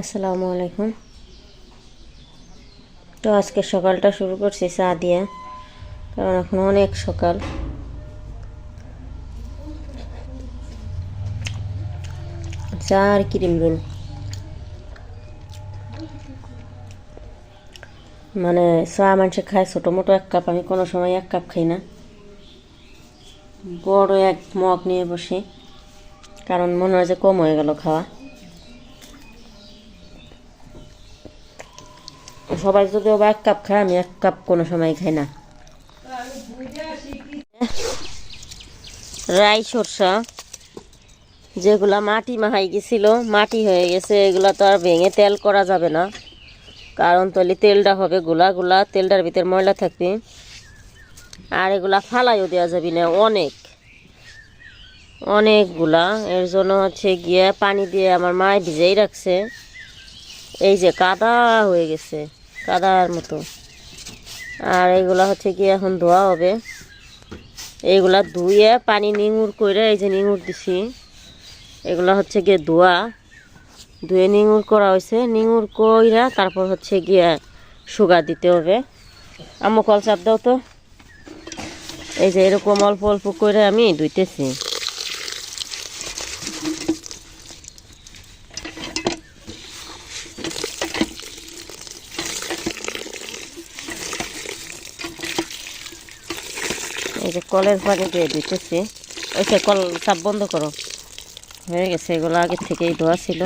আসসালামু আলাইকুম। তো আজকে সকালটা শুরু করছি চা দিয়ে, কারণ এখন অনেক সকাল। চা আর ক্রিম রোল। মানে চা মানুষে খায় ছোটো মোটো এক কাপ, আমি কোনো সময় এক কাপ খাই না। বড় এক মগ নিয়ে বসি, কারণ মনে হয় যে কম হয়ে গেল খাওয়া। সবাই যদি আবার এক কাপ খায়, আমি এক কাপ কোনো সময় খাই না। রাই সরষা, যেগুলা মাটি মাহাই গেছিল, মাটি হয়ে গেছে, এগুলা তো আর ভেঙে তেল করা যাবে না। কারণ তাহলে তেলটা হবে গোলা গোলা, তেলটার ভিতরে ময়লা থাকবে। আর এগুলা ফালাইও দেওয়া যাবে না, অনেক। অনেকগুলা, এর জন্য হচ্ছে গিয়ে পানি দিয়ে আমার মায় ভিজেই রাখছে। এই যে কাদা হয়ে গেছে। কাদার মতো। আর এইগুলা হচ্ছে কি এখন ধোয়া হবে। এইগুলা ধুয়ে পানি নিঙুর করে এই যে নিঙুর দিছি, এগুলা হচ্ছে গিয়ে ধোয়া। ধুয়ে নিঙুর করা হয়েছে নিঙুর কইরা তারপর হচ্ছে গিয়ে সুগার দিতে হবে। আম্মু কল চাপ দাও তো। এই যে এরকম অল্প অল্প করে আমি ধুইতেছি। এই যে কলের পানি দিয়ে দিতেছি। ওই যে কল চাপ বন্ধ করো। হয়ে গেছে, এগুলো আগের থেকেই ধোয়া ছিল।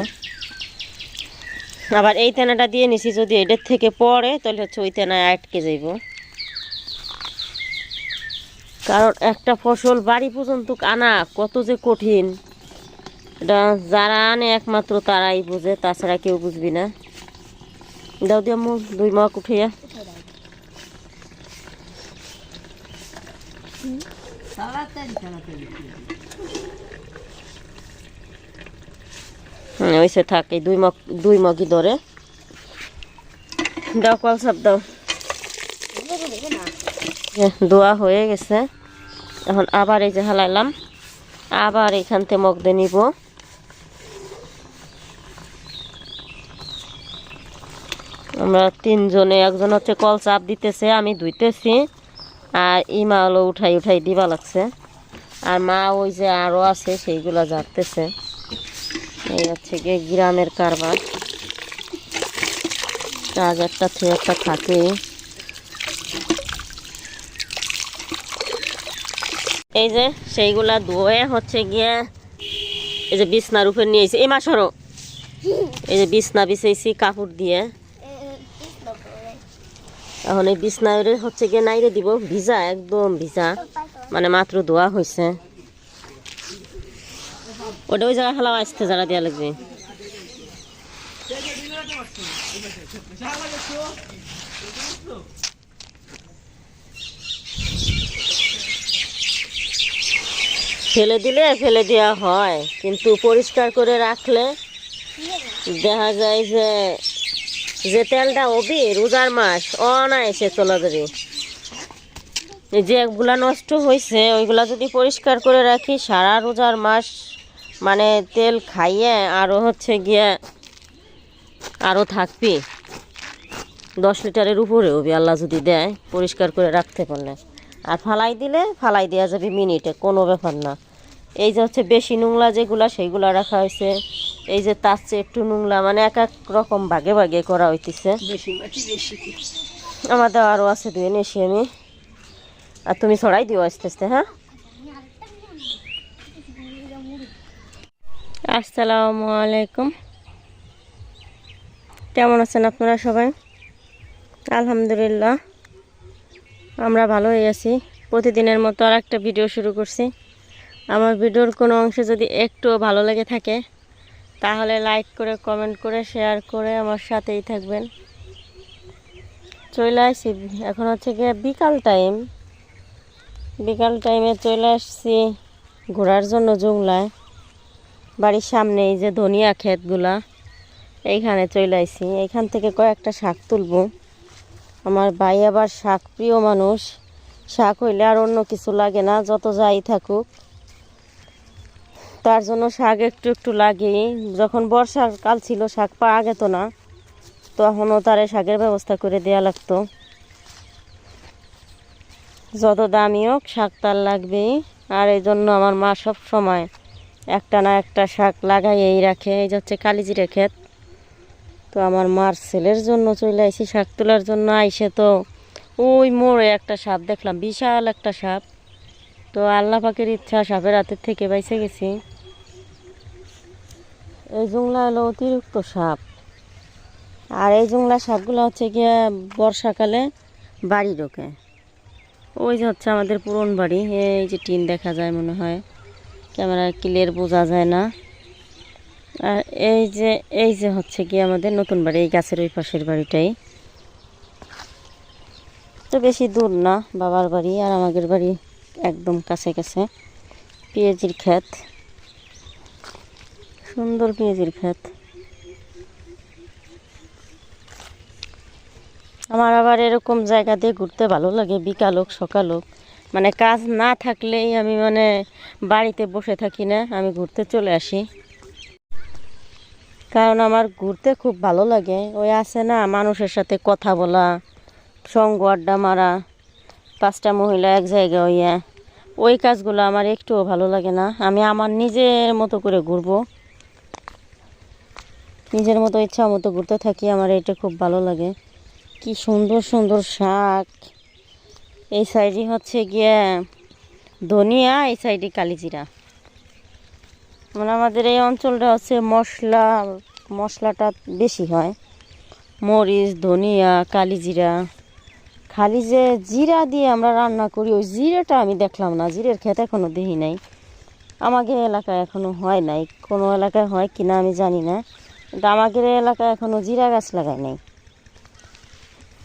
আবার এই তেনাটা দিয়ে নিছি, যদি এটার থেকে পরে তাহলে হচ্ছে ওই তেনায় আটকে যাইব। কারণ একটা ফসল বাড়ি পর্যন্ত আনা কত যে কঠিন। এটা যারা আনে একমাত্র তারাই বুঝে, তাছাড়া কেউ বুঝবি না। দাও দিয়ে মু দুই মাক উঠিয়া ওইসে থাক, দুই মগ, দুই মগই ধরে। দাও, কল সব দাও। দোয়া হয়ে গেছে। এখন আবার এই যে হালাইলাম। আবার এখান থেকে মগ দিয়ে নিব। আমরা তিনজনে, একজন হচ্ছে কল চাপ দিতেছে, আমি ধুইতেছি। আর ইমা হলো উঠাই উঠাই দিবা লাগছে। আর মা ওই যে আরও আছে, সেইগুলো যাতেছে এই হচ্ছে গিয়ে গ্রামের কারবার। কাজ একটা থেকে একটা থাকে। এই যে সেইগুলা ধুয়ে হচ্ছে গিয়ে এই যে বিছনার উপর নিয়ে এসে এই মাসরও এই যে বিছনা বিছাইছি কাপড় দিয়ে। এখন এই বিছনারে হচ্ছে গিয়ে নাইরে দিব। ভিজা, একদম ভিজা। মানে মাত্র ধোয়া হয়েছে ওটা ওই জায়গায় ফেলাও আসতে যারা দেওয়া লাগবে। ফেলে দিলে ফেলে দেওয়া হয়, কিন্তু পরিষ্কার করে রাখলে দেখা যায় যে যে তেলটা হবি রোজার মাস, অনায়াসে চলে যাবে। এই যেগুলা নষ্ট হয়েছে ওইগুলা যদি পরিষ্কার করে রাখি, সারা রোজার মাস মানে তেল খাইয়ে আরও হচ্ছে গিয়ে আরও থাকবি। দশ লিটারের উপরে হবি আল্লাহ যদি দেয়, পরিষ্কার করে রাখতে পারলে। আর ফালাই দিলে, ফালাই দেওয়া যাবে মিনিটে, কোনো ব্যাপার না। এই যে হচ্ছে বেশি নোংলা যেগুলা, সেইগুলা রাখা হয়েছে এই যে তার চেয়ে একটু নোংলা মানে এক এক রকম ভাগে ভাগে করা হইতেছে। আমাদের আরও আছে দুই নিয়েছি আমি আর তুমি ছড়াই দিও আস্তে আস্তে হ্যাঁ? আসসালামু আলাইকুম। কেমন আছেন আপনারা সবাই? আলহামদুলিল্লাহ। আমরা ভালোই আছি। প্রতিদিনের মতো আর একটা ভিডিও শুরু করছি। আমার ভিডিওর কোনো অংশে যদি একটু ভালো লেগে থাকে তাহলে লাইক করে কমেন্ট করে শেয়ার করে আমার সাথেই থাকবেন। চলে আসছি এখন হচ্ছে গিয়ে বিকাল টাইম বিকাল টাইমে চলে আসছি ঘোরার জন্য জুংলায় বাড়ির সামনে এই যে ধনিয়া ক্ষেতগুলা, এইখানে চলে আসছি এইখান থেকে কয়েকটা শাক তুলবো। আমার ভাই আবার শাক প্রিয় মানুষ। শাক হইলে আর অন্য কিছু লাগে না, যত যাই থাকুক। তার জন্য শাক একটু একটু লাগে। যখন বর্ষাকাল ছিল, শাক পাওয়া যেত না। তখনও তারে শাকের ব্যবস্থা করে দেওয়া লাগতো। যত দামি হোক, শাক তার লাগবেই আর এই জন্য আমার মা সব সময় একটা না একটা শাক লাগাইয়েই রাখে। এই হচ্ছে কালিজিরে ক্ষেত। তো আমার মার ছেলের জন্য চলে আইসি শাক তোলার জন্য। আইসে তো ওই মোড়ে একটা সাপ দেখলাম, বিশাল একটা সাপ। তো আল্লাহ পাকের ইচ্ছা, সাপের হাতের থেকে বাইসে গেছি। এই জংলা হলো অতিরিক্ত সাপ। আর এই জংলা সাপগুলো হচ্ছে গিয়ে বর্ষাকালে বাড়ি ঢোকে। ওই যে হচ্ছে আমাদের পুরন বাড়ি, এই যে টিন দেখা যায় মনে হয়। ক্যামেরা ক্লিয়ার বোঝা যায় না। আর এই যে এই যে হচ্ছে কি আমাদের নতুন বাড়ি, এই গাছের ওই পাশের বাড়িটাই। তো বেশি দূর না বাবার বাড়ি আর আমাদের বাড়ি। একদম কাছে কাছে পেঁয়াজির ক্ষেত। সুন্দর পেঁয়াজির ক্ষেত। আমার আবার এরকম জায়গা দিয়ে ঘুরতে ভালো লাগে, বিকাল হোক, সকাল হোক। মানে কাজ না থাকলেই আমি মানে বাড়িতে বসে থাকি না, আমি ঘুরতে চলে আসি। কারণ আমার ঘুরতে খুব ভালো লাগে। ওই আছে না, মানুষের সাথে কথা বলা, সঙ্গ আড্ডা মারা। পাঁচটা মহিলা এক জায়গায় হইয়া, ওই কাজগুলো আমার একটুও ভালো লাগে না। আমি আমার নিজের মতো করে ঘুরবো। নিজের মতো ইচ্ছা মতো ঘুরতে থাকি, আমার এটা খুব ভালো লাগে। কি সুন্দর সুন্দর শাক। এই সাইডে হচ্ছে গিয়ে ধনিয়া, এই সাইডে কালিজিরা। মানে আমাদের এই অঞ্চলটা হচ্ছে মশলা, মশলাটা বেশি হয়। মরিচ, ধনিয়া, কালিজিরা। খালি যে জিরা দিয়ে আমরা রান্না করি, ওই জিরাটা আমি দেখলাম না, জিরের খেতে এখনও দেখি নাই। আমাদের এলাকায় এখনও হয় নাই, কোনো এলাকায় হয় কিনা আমি জানি না, কিন্তু আমাদের এলাকায় এখনও জিরা গাছ লাগায় নাই।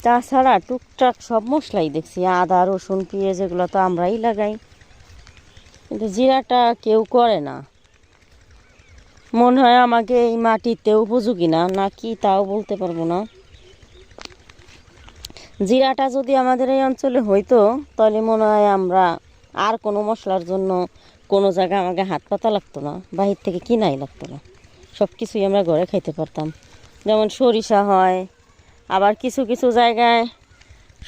তাছাড়া টুকটাক সব মশলাই দেখছি, আদা, রসুন, পেঁয়াজ, এগুলো তো আমরাই লাগাই। কিন্তু জিরাটা কেউ করে না। মনে হয় আমাকে এই মাটিতে উপযোগী না না কি তাও বলতে পারব না। জিরাটা যদি আমাদের এই অঞ্চলে হইতো, তাহলে মনে হয় আমরা আর কোনো মশলার জন্য কোনো জায়গায় আমাকে হাত পাতা লাগতো না, বাহির থেকে কিনাই লাগতো না। সব কিছুই আমরা ঘরে খাইতে পারতাম। যেমন সরিষা হয়, আবার কিছু কিছু জায়গায়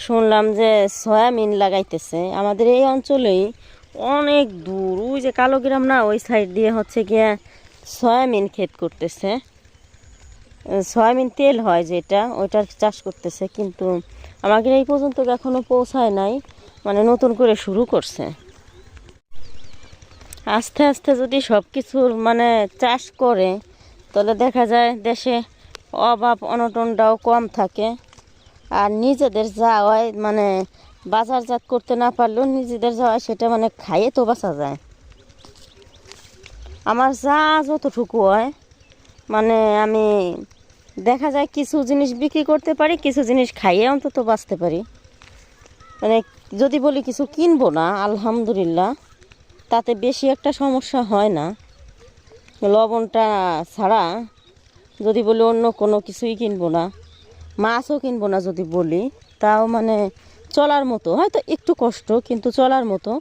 শুনলাম যে সয়াবিন লাগাইতেছে। আমাদের এই অঞ্চলেই অনেক দূর, ওই যে কালো গ্রাম না, ওই সাইড দিয়ে হচ্ছে গিয়ে সয়াবিন ক্ষেত করতেছে। সয়াবিন তেল হয় যেটা, ওইটার চাষ করতেছে, কিন্তু আমাদের এই পর্যন্ত এখনও পৌঁছায় নাই মানে নতুন করে শুরু করছে। আস্তে আস্তে যদি সব কিছুর মানে চাষ করে, তাহলে দেখা যায় দেশে অভাব অনটনটাও কম থাকে। আর নিজেদের যা হয় মানে বাজারজাত করতে না পারলেও নিজেদের যা হয়, সেটা মানে খাইয়ে তো বাঁচা যায়। আমার যা যতটুকু হয় মানে আমি দেখা যায় কিছু জিনিস বিক্রি করতে পারি, কিছু জিনিস খাইয়ে অন্তত বাঁচতে পারি। মানে যদি বলি কিছু কিনবো না, আলহামদুলিল্লাহ, তাতে বেশি একটা সমস্যা হয় না। লবণটা ছাড়া যদি বলি অন্য কোনো কিছুই কিনবো না, মাছও কিনবো না যদি বলি, তাও মানে চলার মতো, হয়তো একটু কষ্ট, কিন্তু চলার মতো।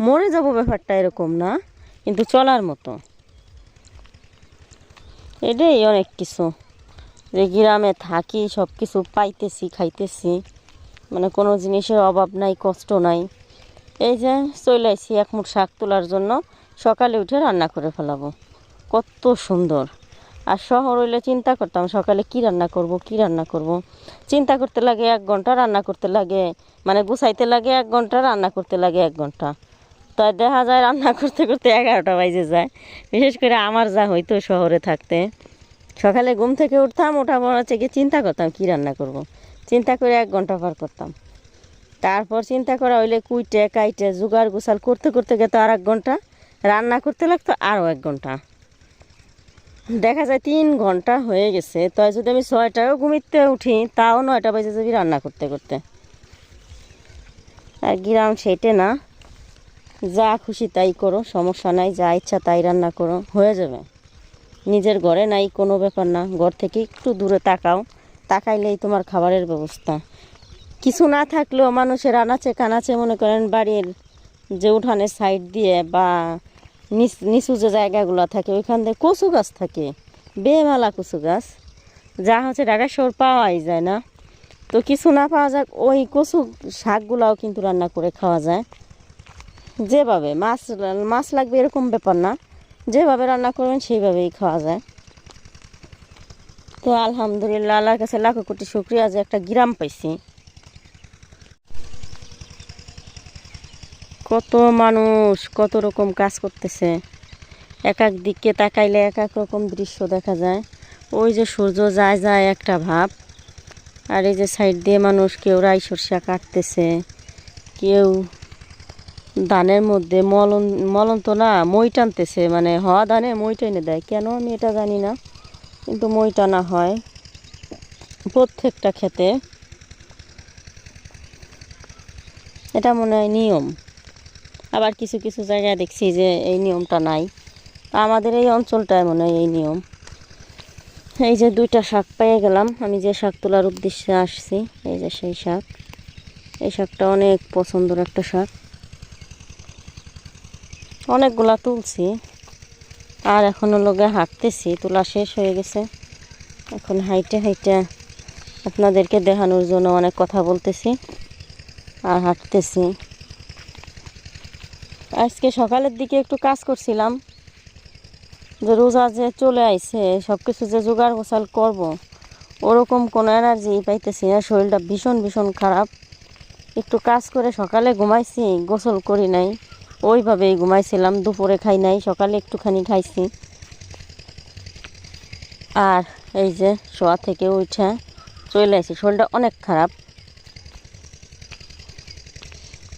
মরে যাব ব্যাপারটা এরকম না, কিন্তু চলার মতো। এটাই অনেক কিছু। যে গ্রামে থাকি সব কিছু পাইতেছি, খাইতেছি। মানে কোনো জিনিসের অভাব নাই, কষ্ট নাই। এই যে চলে আসছি এক মুঠ শাক তোলার জন্য, সকালে উঠে রান্না করে ফেলাবো। কত সুন্দর। আর শহর হইলে চিন্তা করতাম, সকালে কি রান্না করব, কি রান্না করব? চিন্তা করতে লাগে এক ঘণ্টা, রান্না করতে লাগে মানে গুছাইতে লাগে এক ঘণ্টা, রান্না করতে লাগে এক ঘণ্টা। তাই দেখা যায় রান্না করতে করতে এগারোটা বাজে যায়। বিশেষ করে আমার যা হইতো শহরে থাকতে। সকালে ঘুম থেকে উঠতাম ওঠা পর হচ্ছে গিয়ে চিন্তা করতাম, কি রান্না করব। চিন্তা করে এক ঘণ্টা পার করতাম। তারপর চিন্তা করা হইলে কুইটে, কাইটে, জোগাড় গোসাল করতে করতে গেতো আর এক ঘণ্টা, রান্না করতে লাগতো আরও এক ঘণ্টা। দেখা যায় তিন ঘণ্টা হয়ে গেছে তাই যদি আমি ছয়টায়ও ঘুমিতে উঠি, তাও নয়টা বাজে যাবি রান্না করতে করতে। আর গ্রাম সেটে না, যা খুশি তাই করো, সমস্যা নাই, যা ইচ্ছা তাই রান্না করো, হয়ে যাবে। নিজের ঘরে নাই, কোনো ব্যাপার না। ঘর থেকে একটু দূরে তাকাও। তাকাইলেই তোমার খাবারের ব্যবস্থা। কিছু না থাকলেও মানুষের আনাচে কানাচে মনে করেন বাড়ির যে উঠানের সাইড দিয়ে বা নিচ যে জায়গাগুলো থাকে, ওইখান থেকে কচু গাছ থাকে। বেমালা কচু গাছ। যা হচ্ছে ঢাকা শহর পাওয়াই যায় না। তো কিছু না পাওয়া যাক, ওই কচু শাকগুলাও কিন্তু রান্না করে খাওয়া যায়। যেভাবে মাছ মাছ লাগবে এরকম ব্যাপার না। যেভাবে রান্না করবেন, সেইভাবেই খাওয়া যায়। তো আলহামদুলিল্লাহ, আল্লাহর কাছে লাখো কোটি শুক্রিয়া যে একটা গ্রাম পাইছি। কত মানুষ কত রকম কাজ করতেছে। এক এক দিকে তাকাইলে এক এক রকম দৃশ্য দেখা যায়। ওই যে সূর্য যায় যায় একটা ভাব। আর এই যে সাইড দিয়ে মানুষ কেউ রাই সরষা কাটতেছে, কেউ ধানের মধ্যে মলন মলন তো না, মই টানতেছে মানে হওয়া ধানে মই টেনে দেয়। কেন আমি এটা জানি না, কিন্তু মই টানা হয়। প্রত্যেকটা খেতে এটা মনে হয় নিয়ম। আবার কিছু কিছু জায়গায় দেখছি যে এই নিয়মটা নাই। আমাদের এই অঞ্চলটায় মনে হয় এই নিয়ম। এই যে দুইটা শাক পেয়ে গেলাম, আমি যে শাক তোলার উদ্দেশ্যে আসছি, এই যে সেই শাক। এই শাকটা অনেক পছন্দের একটা শাক। অনেকগুলা তুলছি। আর এখনও লোকে হাঁটতেছি, তোলা শেষ হয়ে গেছে। এখন হাইটে হাইটে আপনাদেরকে দেখানোর জন্য অনেক কথা বলতেছি আর হাঁটতেছি। আজকে সকালের দিকে একটু কাজ করছিলাম, যে রোজা যে চলে আইছে সব কিছু যে জোগাড় গোছাল করব, ওরকম কোনো এনার্জি পাইতেছি না, শরীরটা ভীষণ ভীষণ খারাপ। একটু কাজ করে সকালে ঘুমাইছি, গোসল করি নাই। ওইভাবেই ঘুমাইছিলাম, দুপুরে খাই নাই, সকালে একটুখানি খাইছি। আর এই যে শোয়া থেকে উঠে চলে আসি, শরীরটা অনেক খারাপ।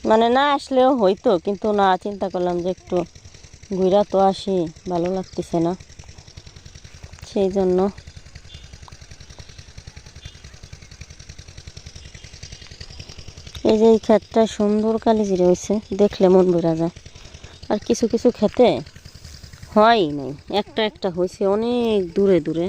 মানে না আসলেও হইতো, কিন্তু না, চিন্তা করলাম যে একটু ঘুরা তো আসি, ভালো লাগতেছে না। সেই জন্য এই যে এই ক্ষেতটা সুন্দর কালি জিরে হয়েছে, দেখলে মন বোঝা যায়। আর কিছু কিছু খেতে হয় নাই। একটা একটা হয়েছে অনেক দূরে দূরে।